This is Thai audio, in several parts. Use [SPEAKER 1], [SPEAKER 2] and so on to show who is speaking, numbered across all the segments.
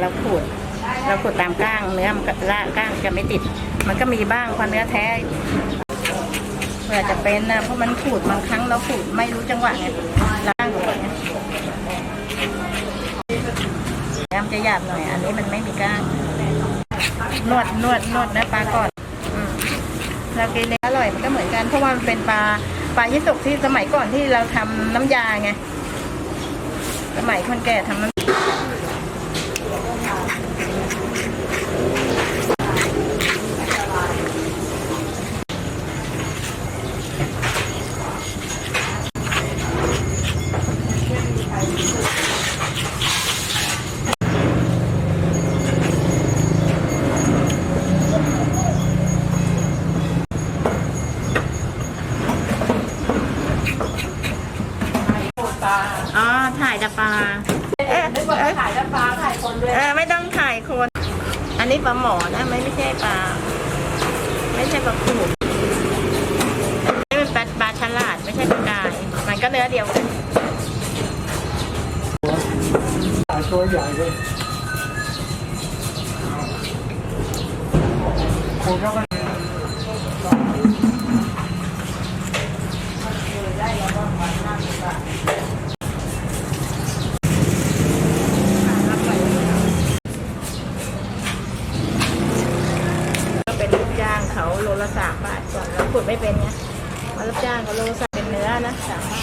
[SPEAKER 1] เราขูดเราขูดตามก้างเนื้อมันละก้างจะไม่ติด มันก็มีบ้างเพราะเนื้อแท้เผื่อจะเป็นนะเพราะมันขูดบางครั้งเราขูดไม่รู้จังหวะไงล่างก่อนไงเนื้อจะหยาบหน่อย อันนี้มันไม่มีก้าง นวดนวดนวดนื้อปลาก่อนเรากินเนี่ยอร่อยมันก็เหมือนกันเพราะว่ามันเป็นปลาปลายี่สกที่สมัยก่อนที่เราทำน้ำยาไงสมัยคนแก่ทำน้ำ อ๋อ ถ่ายแต่ปลาเอ๊ะเอ๊ะ
[SPEAKER 2] ถ่ายแล้วฟ้าถ่ายคนด้วย
[SPEAKER 1] เออไม่ต้องถ่ายคน อันนี้ปลาหมอนะไม่ไม่ใช่ปลา ไม่ใช่ปลาขูดนี่เป็นปลาปลาฉลาดไม่ใช่ปลากาย มันก็เนื้อเดียวกัน
[SPEAKER 3] ตัวใหญ่เลยผมก็ไม่
[SPEAKER 1] รับจ้างก็โลสาเป็นเนื้อนะสามา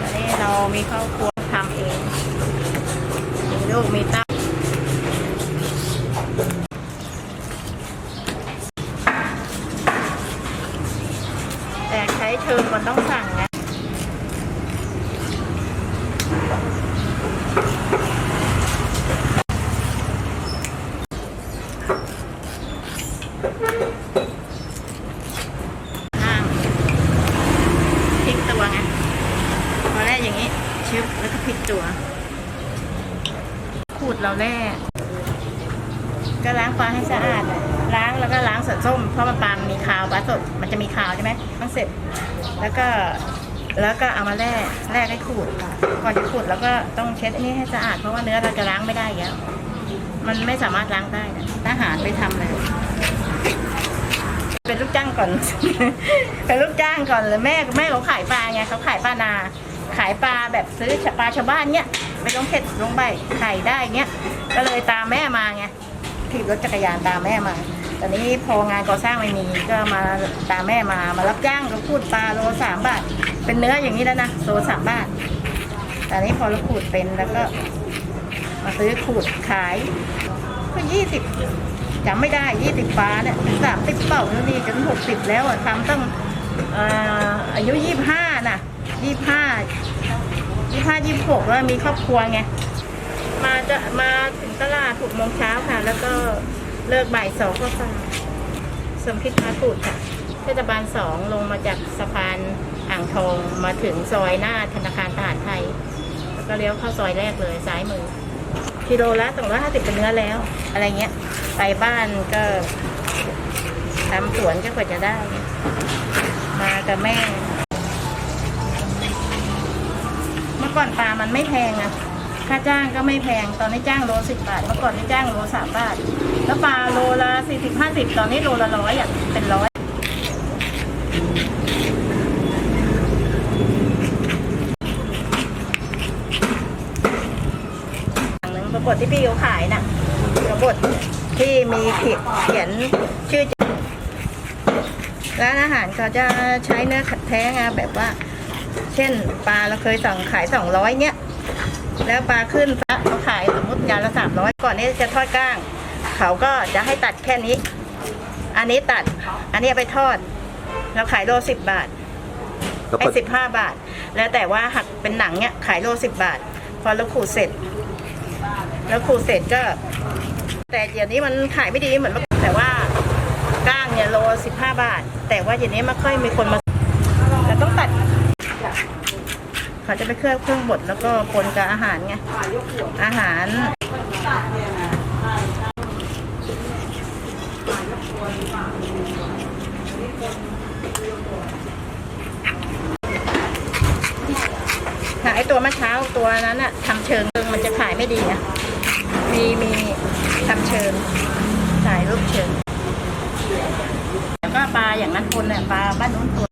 [SPEAKER 1] ตอนนี้เรามีครอบครัวทำเองมีลูกมีเต้าแต่ใช้เชิงมันต้องสั่งนะ ข้างพลิกตัวไงพอแรกอย่างนี้ ชึบแล้วก็พลิกตัว ขู ดเราแร่ก็ล้างปลาให้สะอาดล้างแล้วก็ล้างสัส้ม เพราะมันปลามันมีคาวปลาสดมันจะมีคาวใช่ไหมต้องเสร็จ แล้วก็แล้วก็เอามาแร่แร่ให้ขูดก่อนจะขูดแล้วก็ต้องเช็ดอันนี้ให้สะอาดเพราะว่าเนื้อเราจะล้างไม่ได้แล้วมันไม่สามารถล้างได้นะทหารไปทำเลย เป็นลูกจ้างก่อน เป็นลูกจ้างก่อนเลยแม่แม่เขาขายปลาไงเขาขายปลานา ขายปลาแบบซื้อปลาชาวบ้านเนี้ยไม่ต้องเผ็ดลงใบไข่ได้เงี้ยก็เลยตามแม่มาไงขี่รถจักรยานตามแม่มาตอนนี้พองานก่อสร้างไม่มีก็มาตามแม่มามารับจ้างเราพูดปลาโลสามบาท เป็นเนื้ออย่างนี้แล้วนะโลสามบาทแต่นี้พอเราขูดเป็นแล้วก็ มาซื้อขูดขายก็ยี่สิบจำไม่ได้ยี่สิบฟ้าเนี่ยสามสิบเป่าแล้วนี่จนหกสิบแล้วอะทำตั้งออายุยี่บห้าน่ะ ยี่ห้ายี่ห้ายี่หกแล้วมีครอบครัวไง มาจะมาถึงตลาดหกโมงเช้าค่ะ แล้วก็เลิกบ่ายสองก็ฟังสมคิดมาตูดค่ะเทศบาลสองลงมาจากสะพานอ่างทองมาถึงซอยหน้าธนาคารทหารไทย แล้วก็เลี้ยวเข้าซอยแรกเลยซ้ายมือกิโลละสองร้อยห้าสิบเป็นเนื้อแล้ว อะไรเงี้ย ไปบ้านก็ทำสวนก็กว่าจะได้ มากับแม่ อก่อนปลามันไม่แพงอะค่าจ้างก็ไม่แพง ตอนนี้จ้างโลสิบบาท เมื่อก่อนนี่จ้างโลสามบาท แล้วปลาโลละสี่สิบห้าสิบตอนนี้โลละร้อยอะเป็นร้อยอย่างหนึ่งปรากฏที่พี่เขาขายน่ะปรากฏที่มีเขียนเขียนชื่อร้านอาหารเขาจะใช้เนื้อขัดแท้งแบบว่า เช่น ปลาเราเคยสั่งขายสองร้อยเนี้ยแล้วปลาขึ้นปลาเขาขายสมมติจานละสามร้อยก่อนนี้จะทอดก้าง เขาก็จะให้ตัดแค่นี้ อันนี้ตัด อันนี้เอาไปทอด เราขายโลสิบบาท
[SPEAKER 4] แล้ว
[SPEAKER 1] ไอ้
[SPEAKER 4] ก็
[SPEAKER 1] สิบห้าบาท แล้วแต่ว่าหักเป็นหนังเนี้ยขายโลสิบบาท พอเราขูดเสร็จ แล้วขูดเสร็จก็ แต่เดี๋ยวนี้มันขายไม่ดีเหมือนเมื่อก่อนแต่ว่าก้างเนี่ยโลสิบห้าบาท แต่ว่าเดี๋ยวนี้ไม่ค่อยมีคนมาแต่ต้องตัด เขาจะไปเครื่องเครื่องบดแล้วก็ปนกับอาหารไง อาหารค่ะไอตัวเมื่อเช้าตัวนั้นอะทำเชิงมันจะขายไม่ดีอะมีมีทำเชิญถ่ายรูปเชิญแล้วก็ปลาอย่างนั้นคนเนี่ยปลาบ้านนู้นตัว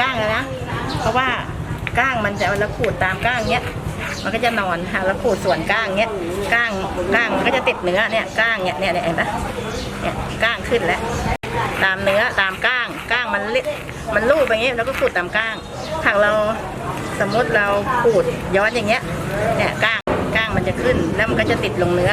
[SPEAKER 1] ก้างเลยนะ เพราะว่าก้างมันจะเอาละขูดตามก้างเนี้ย มันก็จะนอนค่ะแล้วขูดส่วนก้างเนี้ยก้างก้างมันก็จะติดเนื้อเนี่ยก้างเนี่ยเนี่ยเนี่ยเห็นปะเนี่ยก้างขึ้นแล้ว ตามเนื้อตามก้างก้างมันเละมันลูบอย่างเงี้ยแล้วก็ขูดตามก้างถ้าเราสมมติเราขูดย้อนอย่างเงี้ยเนี่ยก้างก้างมันจะขึ้นแล้วมันก็จะติดลงเนื้อ